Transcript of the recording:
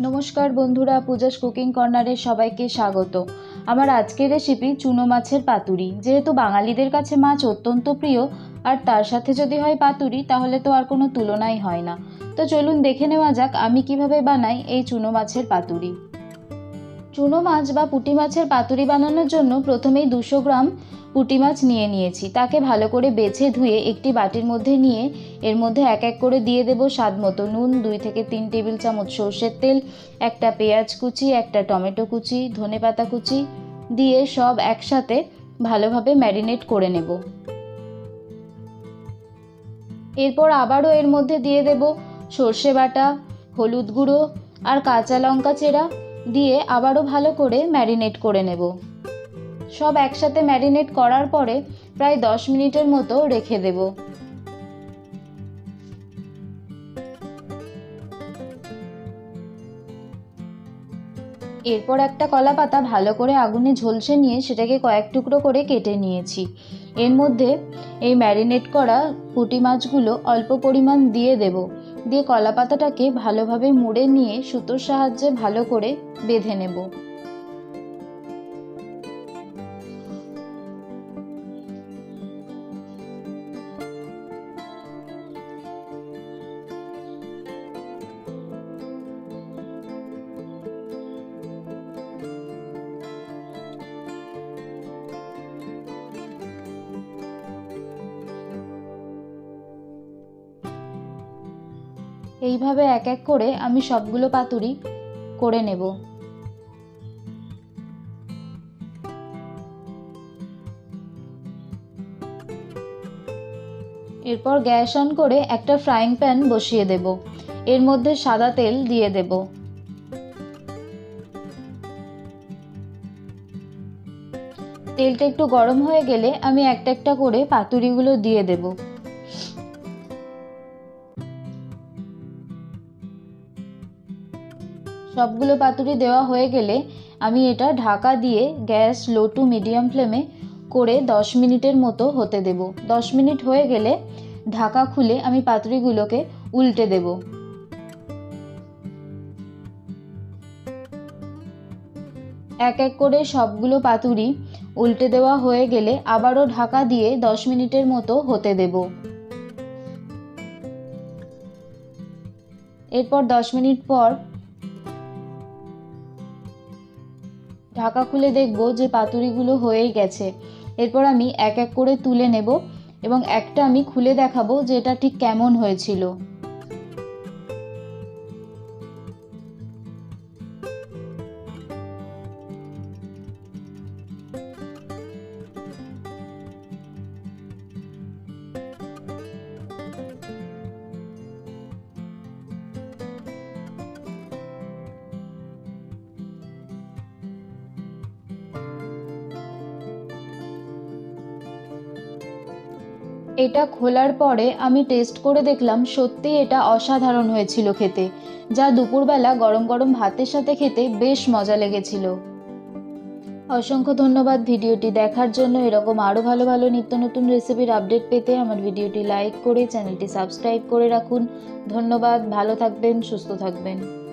নমস্কার বন্ধুরা, পূজাস কুকিং কর্নারে সবাইকে স্বাগত। আমার আজকের রেসিপি চুনো মাছের পাতুরি। যেহেতু বাঙালিদের কাছে মাছ অত্যন্ত প্রিয়, আর তার সাথে যদি হয় পাতুরি, তাহলে তো আর কোনো তুলনাই হয় না। তো চলুন দেখে নেওয়া যাক আমি কীভাবে বানাই এই চুনো মাছের পাতুরি। চুনো মাছ বা পুঁটি মাছের পাতুরি বানানোর জন্য প্রথমেই দুশো গ্রাম পুঁটি মাছ নিয়ে নিয়েছি। তাকে ভালো করে বেছে ধুয়ে একটি বাটির মধ্যে নিয়ে এর মধ্যে এক এক করে দিয়ে দেবো স্বাদ মতো নুন, দুই থেকে তিন টেবিল চামচ সর্ষের তেল, একটা পেঁয়াজ কুচি, একটা টমেটো কুচি, ধনে পাতা কুচি দিয়ে সব একসাথে ভালোভাবে ম্যারিনেট করে নেব। এরপর আবারও এর মধ্যে দিয়ে দেব সর্ষে বাটা, হলুদ গুঁড়ো আর কাঁচা লঙ্কা চেরা দিয়ে আবারও ভালো করে ম্যারিনেট করে নেব। সব একসাথে ম্যারিনেট করার পরে প্রায় দশ মিনিটের মতো রেখে দেব। এরপর একটা কলা পাতা ভালো করে আগুনে ঝলসে নিয়ে সেটাকে কয়েক টুকরো করে কেটে নিয়েছি। এর মধ্যে এই ম্যারিনেট করা পুঁটি মাছগুলো অল্প পরিমাণ দিয়ে দেব। দিয়ে কলা পাতাটাকে ভালোভাবে মুড়ে নিয়ে সুতোর সাহায্যে ভালো করে বেঁধে নেব। এইভাবে এক এক করে আমি সবগুলো পাতুরি করে নেব। এরপর গ্যাস অন করে একটা ফ্রাইং প্যান বসিয়ে দেব। এর মধ্যে সাদা তেল দিয়ে দেব। তেলটা একটু গরম হয়ে গেলে আমি একটা একটা করে পাতুরিগুলো দিয়ে দেবো। সবগুলো পাতুরি দেওয়া হয়ে গেলে আমি এটা ঢাকা দিয়ে গ্যাস লো টু মিডিয়াম ফ্লেমে করে দশ মিনিটের মতো হতে দেব। দশ মিনিট হয়ে গেলে ঢাকা খুলে আমি পাতুরিগুলোকে উল্টে দেব। এক এক করে সবগুলো পাতুরি উল্টে দেওয়া হয়ে গেলে আবারও ঢাকা দিয়ে দশ মিনিটের মতো হতে দেব। এরপর দশ মিনিট পর ঢাকা খুলে দেখব যে পাতুরিগুলো হয়েই গেছে। এরপর আমি এক এক করে তুলে নেব এবং একটা আমি খুলে দেখাবো যে এটা ঠিক কেমন হয়েছিল। এটা খোলার পরে আমি টেস্ট করে দেখলাম সত্যি এটা অসাধারণ হয়েছিল খেতে, যা দুপুরবেলা গরম গরম ভাতের সাথে খেতে বেশ মজা লেগেছিল। অসংখ্য ধন্যবাদ ভিডিওটি দেখার জন্য। এরকম আরও ভালো ভালো নিত্য নতুন রেসিপির আপডেট পেতে আমার ভিডিওটি লাইক করে চ্যানেলটি সাবস্ক্রাইব করে রাখুন। ধন্যবাদ, ভালো থাকবেন, সুস্থ থাকবেন।